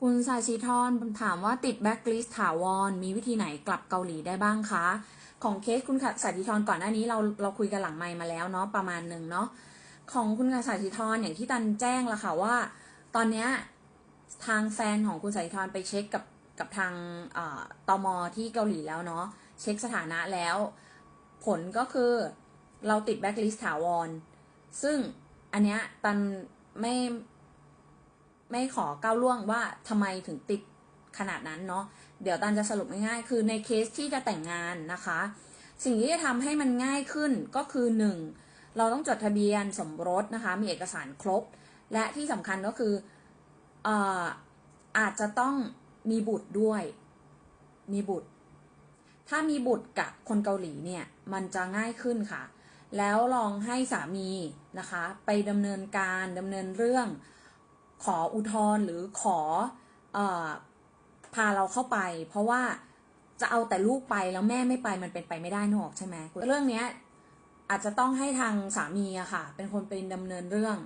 คุณสายชีทอนถามว่าติดแบ็กลิสถาวร มีวิธีไหนกลับเกาหลีได้บ้างคะ ของเคสคุณสายชีทอนก่อนหน้านี้เราเราคุยกันหลังไมมาแล้วเนาะประมาณหนึ่งเนาะของคุณสายชีทอนอย่างที่ตันแจ้งละค่ะว่า ตอนเนี้ยทางแฟนของคุณสายชีทอนไปเช็คกับกับทางเอ่อตมที่เกาหลีแล้วเนาะเช็คสถานะแล้ว ผลก็คือเราติดแบ็กลิสถาวร ซึ่งอันเนี้ยตันไม่ ไม่ขอก้าวล่วงว่าทำไมถึงติดขนาดนั้นเนาะเดี๋ยวตันจะสรุปง่ายๆคือในเคสที่จะแต่งงานนะคะ สิ่งที่จะทำให้มันง่ายขึ้นก็คือหนึ่งเราต้องจดทะเบียนสมรสนะคะ มีเอกสารครบ และที่สำคัญก็คืออ่ออาจจะต้องมีบุตรด้วย มีบุตร ถ้ามีบุตรกับคนเกาหลีเนี่ยมันจะง่ายขึ้นค่ะ แล้วลองให้สามีนะคะ ไปดำเนินการดำเนินเรื่อง ขออุทธรณ์หรือขอออพาเราเข้าไป เพราะว่าจะเอาแต่ลูกไปแล้วแม่ไม่ไปมันเป็นไปไม่ได้นอกใช่ไหมเรื่องเนี้ยอาจจะต้องให้ทางสามีอะค่ะ เป็นคนเป็นดำเนินเรื่อง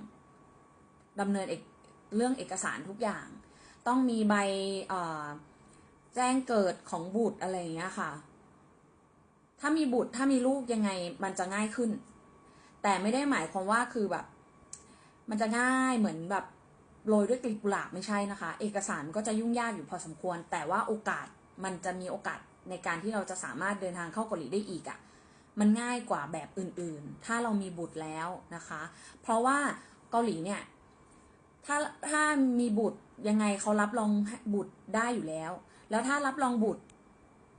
ดำเนินเอกเรื่องเอกสารทุกอย่าง ต้องมีใบแจ้งเกิดของบุตรอะไรอย่างเงี้ยค่ะ ถ้ามีบุตรถ้ามีลูกยังไงมันจะง่ายขึ้น แต่ไม่ได้หมายความว่าคือแบบ มันจะง่ายเหมือนแบบ โรยด้วยกลีบกุหลาบไม่ใช่นะคะ เอกสารก็จะยุ่งยากอยู่พอสมควร แต่ว่าโอกาสมันจะมีโอกาสในการที่เราจะสามารถเดินทางเข้าเกาหลีได้อีกอะ่ะมันง่ายกว่าแบบอื่นๆ ถ้าเรามีบุตรแล้วนะคะ เพราะว่าเกาหลีเนี่ย ถ้าถ้ามีบุตรยังไงเขารับรองบุตรได้อยู่แล้ว แล้วถ้ารับรองบุตร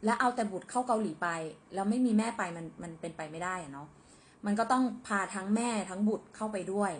แล้วเอาแต่บุตรเข้าเกาหลีไป แล้วไม่มีแม่ไปมันมันเป็นไปไม่ได้อะเนาะ มันก็ต้องพาทั้งแม่ทั้งบุตรเข้าไปด้วย